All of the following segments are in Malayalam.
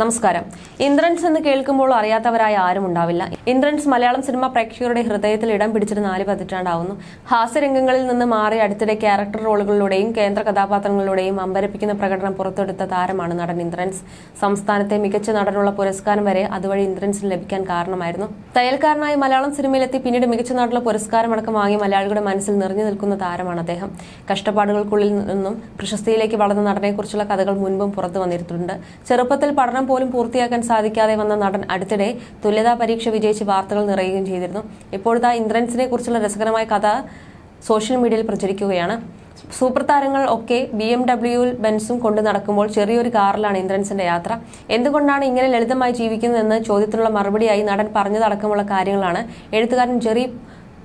നമസ്കാരം. ഇന്ദ്രൻസ് എന്ന് കേൾക്കുമ്പോൾ അറിയാത്തവരായ ആരും ഉണ്ടാവില്ല. ഇന്ദ്രൻസ് മലയാളം സിനിമ പ്രേക്ഷകരുടെ ഹൃദയത്തിൽ ഇടം പിടിച്ചിട്ട് നാല് പതിറ്റാണ്ടാവുന്നു. ഹാസ്യരംഗങ്ങളിൽ നിന്ന് മാറി അടുത്തിടെ ക്യാരക്ടർ റോളുകളിലൂടെയും കേന്ദ്ര കഥാപാത്രങ്ങളിലൂടെയും അമ്പരപ്പിക്കുന്ന പ്രകടനം പുറത്തെടുത്ത താരമാണ് നടൻ ഇന്ദ്രൻസ്. സംസ്ഥാനത്തെ മികച്ച നടനുള്ള പുരസ്കാരം വരെ അതുവഴി ഇന്ദ്രൻസിന് ലഭിക്കാൻ കാരണമായിരുന്നു. തയ്യൽക്കാരനായി മലയാളം സിനിമയിലെത്തി പിന്നീട് മികച്ച നടനുള്ള പുരസ്കാരമടക്കം വാങ്ങി മലയാളികളുടെ മനസ്സിൽ നിറഞ്ഞു നിൽക്കുന്ന താരമാണ് അദ്ദേഹം. കഷ്ടപ്പാടുകൾക്കുള്ളിൽ നിന്നും പ്രശസ്തിയിലേക്ക് വളർന്ന നടനെക്കുറിച്ചുള്ള കഥകൾ മുൻപും പുറത്തു വന്നിട്ടുണ്ട് ചെറുപ്പത്തിൽ പഠനം പോലും പൂർത്തിയാക്കാൻ സാധിക്കാതെ വന്ന നടൻ അടുത്തിടെ തുല്യതാ പരീക്ഷ വിജയിച്ച് വാർത്തകൾ നിറയുകയും ചെയ്തിരുന്നു. ഇപ്പോഴത്തെ ഇന്ദ്രൻസിനെ കുറിച്ചുള്ള രസകരമായ കഥ സോഷ്യൽ മീഡിയയിൽ പ്രചരിക്കുകയാണ്. സൂപ്പർ താരങ്ങൾ ഒക്കെ ബി എം ഡബ്ല്യുവിൽ ബെൻസും കൊണ്ട് നടക്കുമ്പോൾ ചെറിയൊരു കാറിലാണ് ഇന്ദ്രൻസിന്റെ യാത്ര. എന്തുകൊണ്ടാണ് ഇങ്ങനെ ലളിതമായി ജീവിക്കുന്നതെന്ന് ചോദ്യത്തിനുള്ള മറുപടിയായി നടൻ പറഞ്ഞതടക്കമുള്ള കാര്യങ്ങളാണ് എഴുത്തുകാരൻ ജെറി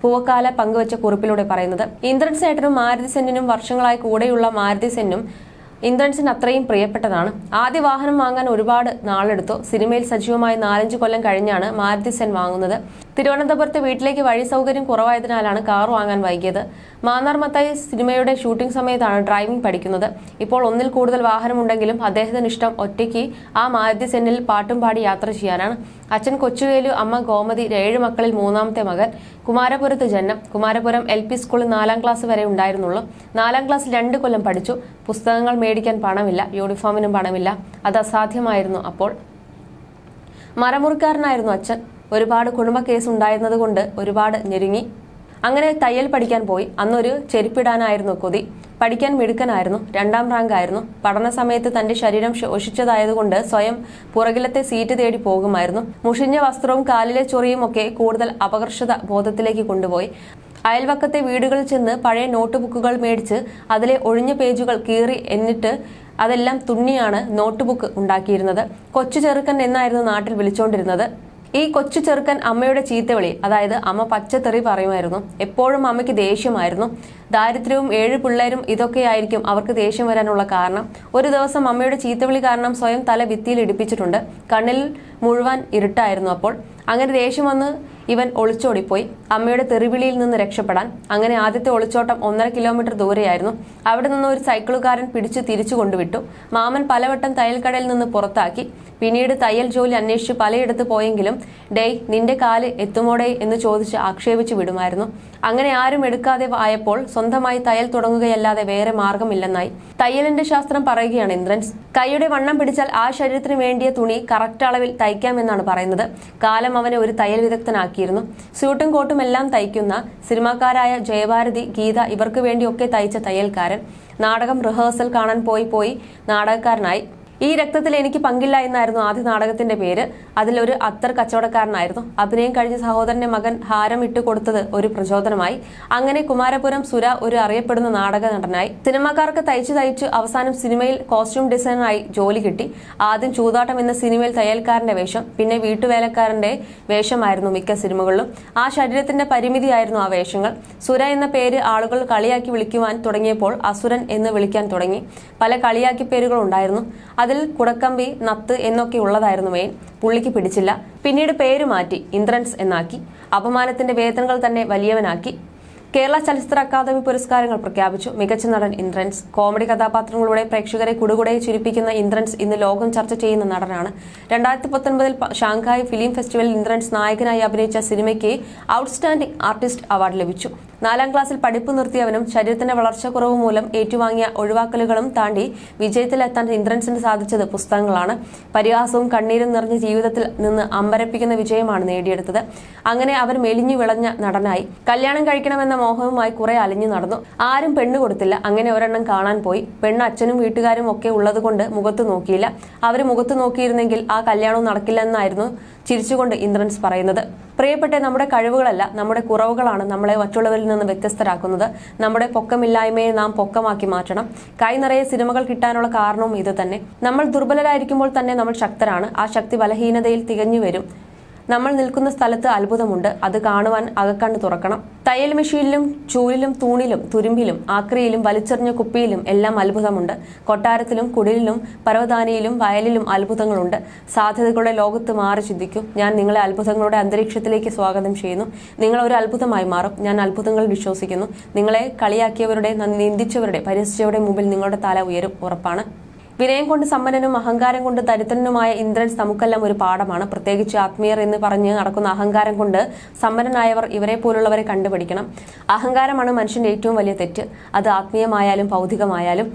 പൂവക്കാല പങ്കുവച്ച കുറിപ്പിലൂടെ പറയുന്നത്. ഇന്ദ്രൻസ് ഏട്ടനും മാരുതി സെന്നിനും വർഷങ്ങളായി കൂടെയുള്ള മാരുതി സെന്നും ഇന്ദ്രൻസിന് അത്രയും പ്രിയപ്പെട്ടതാണ്. ആദ്യ വാഹനം വാങ്ങാൻ ഒരുപാട് നാളെടുത്തു. സിനിമയിൽ സജീവമായി നാലഞ്ച് കൊല്ലം കഴിഞ്ഞാണ് മാരുതി സെൻ വാങ്ങുന്നത്. തിരുവനന്തപുരത്ത് വീട്ടിലേക്ക് വഴി സൗകര്യം കുറവായതിനാലാണ് കാർ വാങ്ങാൻ വൈകിയത്. മാന്നാർ മത്തായി സിനിമയുടെ ഷൂട്ടിംഗ് സമയത്താണ് ഡ്രൈവിംഗ് പഠിക്കുന്നത്. ഇപ്പോൾ ഒന്നിൽ കൂടുതൽ വാഹനമുണ്ടെങ്കിലും അദ്ദേഹത്തിന് ഇഷ്ടം ഒറ്റയ്ക്ക് ആ മാരുതി സെന്നിൽ പാട്ടും പാടി യാത്ര ചെയ്യാനാണ്. അച്ഛൻ കൊച്ചുവേലു അമ്മ ഗോമതി ഏഴ് മക്കളിൽ മൂന്നാമത്തെ മകൻ കുമാരപുരത്ത് ജനനം. കുമാരപുരം എൽ പി സ്കൂളിൽ നാലാം ക്ലാസ് വരെ ഉണ്ടായിരുന്നുള്ളൂ. നാലാം ക്ലാസ് രണ്ട് കൊല്ലം പഠിച്ചു. പുസ്തകങ്ങൾ മേടിക്കാൻ പണമില്ല യൂണിഫോമിനും പണമില്ല. അത് അസാധ്യമായിരുന്നു അപ്പോൾ. മരമുറിക്കാരനായിരുന്നു അച്ഛൻ. ഒരുപാട് കുടുംബ കേസ് ഉണ്ടായിരുന്നതുകൊണ്ട് ഒരുപാട് ഞെരുങ്ങി. അങ്ങനെ തയ്യൽ പഠിക്കാൻ പോയി. അന്നൊരു ചെരുപ്പിടാനായിരുന്നു കൊതി. പഠിക്കാൻ മിടുക്കനായിരുന്നു. രണ്ടാം റാങ്ക് ആയിരുന്നു. പഠന സമയത്ത് തന്റെ ശരീരം ശോഷിച്ചതായതുകൊണ്ട് സ്വയം പുറകിലത്തെ സീറ്റ് തേടി പോകുമായിരുന്നു. മുഷിഞ്ഞ വസ്ത്രവും കാലിലെ ചൊറിയും ഒക്കെ കൂടുതൽ അപകർഷത ബോധത്തിലേക്ക് കൊണ്ടുപോയി. അയൽവക്കത്തെ വീടുകളിൽ ചെന്ന് പഴയ നോട്ട് ബുക്കുകൾ മേടിച്ച് അതിലെ ഒഴിഞ്ഞ പേജുകൾ കീറി എന്നിട്ട് അതെല്ലാം തുന്നിയാണ് നോട്ട് ബുക്ക് ഉണ്ടാക്കിയിരുന്നത്. കൊച്ചു ചെറുക്കൻ എന്നായിരുന്നു നാട്ടിൽ വിളിച്ചുകൊണ്ടിരുന്നത് ഈ കൊച്ചു ചെറുക്കൻ അമ്മയുടെ ചീത്തവിളി അതായത് അമ്മ പച്ചത്തെറി പറയുമായിരുന്നു. എപ്പോഴും അമ്മയ്ക്ക് ദേഷ്യമായിരുന്നു. ദാരിദ്ര്യവും ഏഴ് പിള്ളേരും ഇതൊക്കെയായിരിക്കും അവർക്ക് ദേഷ്യം വരാനുള്ള കാരണം. ഒരു ദിവസം അമ്മയുടെ ചീത്തവിളി കാരണം സ്വയം തല ഭിത്തിയിൽ ഇടിപ്പിച്ചിട്ടുണ്ട്. കണ്ണിൽ മുഴുവൻ ഇരുട്ടായിരുന്നു അപ്പോൾ. അങ്ങനെ ദേഷ്യം വന്ന് ഇവൻ ഒളിച്ചോടിപ്പോയി. അമ്മയുടെ തെറിവിളിയിൽ നിന്ന് രക്ഷപ്പെടാൻ. അങ്ങനെ ആദ്യത്തെ ഒളിച്ചോട്ടം ഒന്നര കിലോമീറ്റർ ദൂരെയായിരുന്നു. അവിടെ നിന്ന് ഒരു സൈക്കിളുകാരൻ പിടിച്ച് തിരിച്ചു കൊണ്ടുവിട്ടു. മാമൻ പലവട്ടം തയ്യൽക്കടയിൽ നിന്ന് പുറത്താക്കി. പിന്നീട് തയ്യൽ ജോലി അന്വേഷിച്ച് പലയിടത്ത് പോയെങ്കിലും ഡേയ് നിന്റെ കാൽ എത്തുമോടേ? എന്ന് ചോദിച്ച് ആക്ഷേപിച്ചു വിടുമായിരുന്നു. അങ്ങനെ ആരും എടുക്കാതെ ആയപ്പോൾ സ്വന്തമായി തയ്യൽ തുടങ്ങുകയല്ലാതെ വേറെ മാർഗമില്ലെന്നായി തയ്യലിന്റെ ശാസ്ത്രം പറയുകയാണ് ഇന്ദ്രൻസ് കൈയുടെ വണ്ണം പിടിച്ചാൽ ആ ശരീരത്തിന് വേണ്ടിയ തുണി കറക്റ്റ് അളവിൽ തയ്ക്കാമെന്നാണ് പറയുന്നത്. കാലം അവനെ ഒരു തയ്യൽ വിദഗ്ധനാക്കിയിരുന്നു. സ്യൂട്ടും കോട്ടും എല്ലാം തയ്ക്കുന്ന സിനിമാക്കാരായ ജയഭാരതി ഗീത ഇവർക്ക് വേണ്ടിയൊക്കെ തയ്ച്ച തയ്യൽക്കാരൻ. നാടകം റിഹേഴ്സൽ കാണാൻ പോയി പോയി നാടകക്കാരനായി. ഈ രക്തത്തിൽ എനിക്ക് പങ്കില്ല എന്നായിരുന്നു ആദ്യ നാടകത്തിന്റെ പേര്. അതിലൊരു അത്തർ കച്ചവടക്കാരനായിരുന്നു. അഭിനയം കഴിഞ്ഞ സഹോദരന്റെ മകൻ ഹാരം ഇട്ട് കൊടുത്തത് ഒരു പ്രചോദനമായി. അങ്ങനെ കുമാരപുരം സുര ഒരു അറിയപ്പെടുന്ന നാടക നടനായി. സിനിമാക്കാർക്ക് തയ്ച്ചു തയ്ച്ചു അവസാനം സിനിമയിൽ കോസ്റ്റ്യൂം ഡിസൈനറായി ജോലി കിട്ടി. ആദ്യം ചൂതാട്ടം എന്ന സിനിമയിൽ തയ്യൽക്കാരന്റെ വേഷം പിന്നെ വീട്ടുവേലക്കാരന്റെ വേഷമായിരുന്നു മിക്ക സിനിമകളിലും. ആ ശരീരത്തിന്റെ പരിമിതിയായിരുന്നു ആ വേഷങ്ങൾ. സുര എന്ന പേര് ആളുകൾ കളിയാക്കി വിളിക്കുവാൻ തുടങ്ങിയപ്പോൾ അസുരൻ എന്ന് വിളിക്കാൻ തുടങ്ങി. പല കളിയാക്കി പേരുകൾ ഉണ്ടായിരുന്നു. അതിൽ കുടക്കമ്പി നത്ത് എന്നൊക്കെ ഉള്ളതായിരുന്നു മെയിൻ പുള്ളിക്ക് പിടിച്ചില്ല. പിന്നീട് പേര് മാറ്റി ഇന്ദ്രൻസ് എന്നാക്കി. അപമാനത്തിന്റെ വേതനങ്ങൾ തന്നെ വലിയവനാക്കി. കേരള ചലച്ചിത്ര അക്കാദമി പുരസ്കാരങ്ങൾ പ്രഖ്യാപിച്ചു. മികച്ച നടൻ ഇന്ദ്രൻസ് കോമഡി കഥാപാത്രങ്ങളുടെ പ്രേക്ഷകരെ കുടുകുടെ ചിരിപ്പിക്കുന്ന ഇന്ദ്രൻസ് ഇന്ന് ലോകം ചർച്ച ചെയ്യുന്ന നടനാണ്. രണ്ടായിരത്തി പത്തൊൻപതിൽ ഷാങ്ഹായ് ഫിലിം ഫെസ്റ്റിവലിൽ ഇന്ദ്രൻസ് നായകനായി അഭിനയിച്ച സിനിമയ്ക്ക് ഔട്ട്സ്റ്റാൻഡിംഗ് ആർട്ടിസ്റ്റ് അവാർഡ് ലഭിച്ചു. നാലാം ക്ലാസ്സിൽ പഠിപ്പ് നിർത്തിയവനും ശരീരത്തിന്റെ വളർച്ചക്കുറവ് മൂലം ഏറ്റുവാങ്ങിയ ഒഴിവാക്കലുകളും താണ്ടി വിജയത്തിലെത്താൻ ഇന്ദ്രൻസിന് സാധിച്ചത് പുസ്തകങ്ങളാണ്. പരിഹാസവും കണ്ണീരും നിറഞ്ഞ ജീവിതത്തിൽ നിന്ന് അമ്പരപ്പിക്കുന്ന വിജയമാണ് നേടിയെടുത്തത്. അങ്ങനെ അവർ മെലിഞ്ഞു വിളഞ്ഞ നടനായി. കല്യാണം കഴിക്കണമെന്ന മോഹവുമായി കുറെ അലിഞ്ഞു നടന്നു. ആരും പെണ്ണ് കൊടുത്തില്ല. അങ്ങനെ ഒരെണ്ണം കാണാൻ പോയി. പെണ്ണ് അച്ഛനും വീട്ടുകാരും ഒക്കെ ഉള്ളതുകൊണ്ട് മുഖത്ത് നോക്കിയില്ല. അവർ മുഖത്ത് നോക്കിയിരുന്നെങ്കിൽ ആ കല്യാണവും നടക്കില്ലെന്നായിരുന്നു ചിരിച്ചുകൊണ്ട് ഇന്ദ്രൻസ് പറയുന്നത്. പ്രിയപ്പെട്ട നമ്മുടെ കഴിവുകളല്ല നമ്മുടെ കുറവുകളാണ് നമ്മളെ മറ്റുള്ളവരിൽ നിന്ന് വ്യത്യസ്തരാക്കുന്നത്. നമ്മുടെ പൊക്കമില്ലായ്മയെ നാം പൊക്കമാക്കി മാറ്റണം. കൈ നിറയെ സിനിമകൾ കിട്ടാനുള്ള കാരണവും ഇത് തന്നെ. നമ്മൾ ദുർബലരായിരിക്കുമ്പോൾ തന്നെ നമ്മൾ ശക്തരാണ്. ആ ശക്തി ബലഹീനതയിൽ തികഞ്ഞു വരും. നമ്മൾ നിൽക്കുന്ന സ്ഥലത്ത് അത്ഭുതമുണ്ട്. അത് കാണുവാൻ അകക്കണ്ണ് തുറക്കണം. തയ്യൽ മെഷീനിലും ചൂലിലും തൂണിലും തുരുമ്പിലും ആക്രിയിലും വലിച്ചെറിഞ്ഞ കുപ്പിയിലും എല്ലാം അത്ഭുതമുണ്ട്. കൊട്ടാരത്തിലും കുടിലിലും പർവതാനിയിലും വയലിലും അത്ഭുതങ്ങളുണ്ട്. സാധ്യതകളുടെ ലോകത്ത് മാറി ചിന്തിക്കും. ഞാൻ നിങ്ങളെ അത്ഭുതങ്ങളുടെ അന്തരീക്ഷത്തിലേക്ക് സ്വാഗതം ചെയ്യുന്നു. നിങ്ങൾ ഒരു അത്ഭുതമായി മാറും. ഞാൻ അത്ഭുതങ്ങളിൽ വിശ്വസിക്കുന്നു. നിങ്ങളെ കളിയാക്കിയവരുടെ നിന്ദിച്ചവരുടെ പരിഹസിച്ചവരുടെ മുമ്പിൽ നിങ്ങളുടെ തല ഉയരും. ഉറപ്പാണ്. വിനയം കൊണ്ട് സമ്പന്നനും അഹങ്കാരം കൊണ്ട് ദരിദ്രനുമായ ഇന്ദ്രൻ നമുക്കെല്ലാം ഒരു പാഠമാണ്. പ്രത്യേകിച്ച് ആത്മീയർ എന്ന് പറഞ്ഞ് നടക്കുന്ന അഹങ്കാരം കൊണ്ട് സമ്പന്നനായവർ ഇവരെ പോലുള്ളവരെ കണ്ടുപിടിക്കണം. അഹങ്കാരമാണ് മനുഷ്യന്റെ ഏറ്റവും വലിയ തെറ്റ്. അത് ആത്മീയമായാലും ഭൗതികമായാലും.